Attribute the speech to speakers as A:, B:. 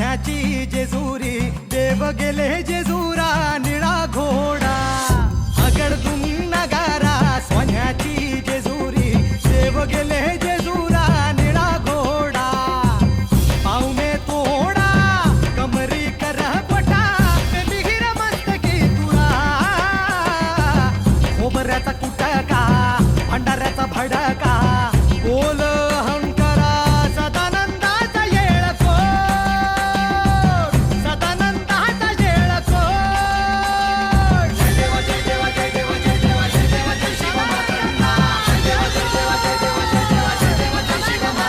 A: माथ्याची जेजुरी देव गेले जेजुरा निळा घोडा. अगड तुम नगारा सोन्याची जेजुरी देव गेले जेजुरा निळा घोडा. पाहुणे तोडा कमरी करा पटा हिर मस्तकी तुळा खोबऱ्याचा